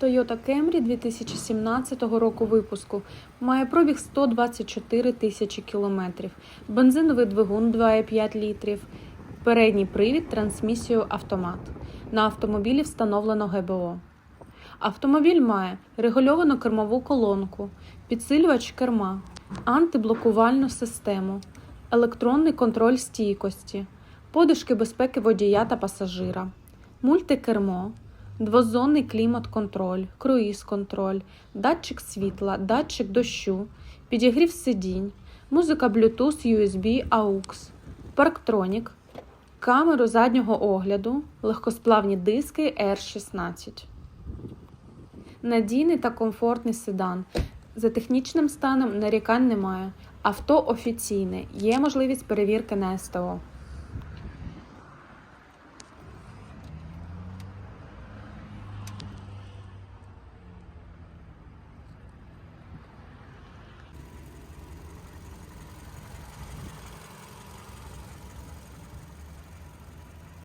Toyota Camry 2017 року випуску має пробіг 124 тисячі кілометрів, бензиновий двигун 2,5 літрів, передній привід, трансмісію автомат. На автомобілі встановлено ГБО. Автомобіль має регульовану кермову колонку, підсилювач керма, антиблокувальну систему, електронний контроль стійкості, подушки безпеки водія та пасажира, мультикермо, двозонний клімат-контроль, круїз-контроль, датчик світла, датчик дощу, підігрів сидінь, музика Bluetooth, USB, AUX, парктронік, камеру заднього огляду, легкосплавні диски R16. Надійний та комфортний седан. За технічним станом нарікань немає. Авто офіційне. Є можливість перевірки на СТО.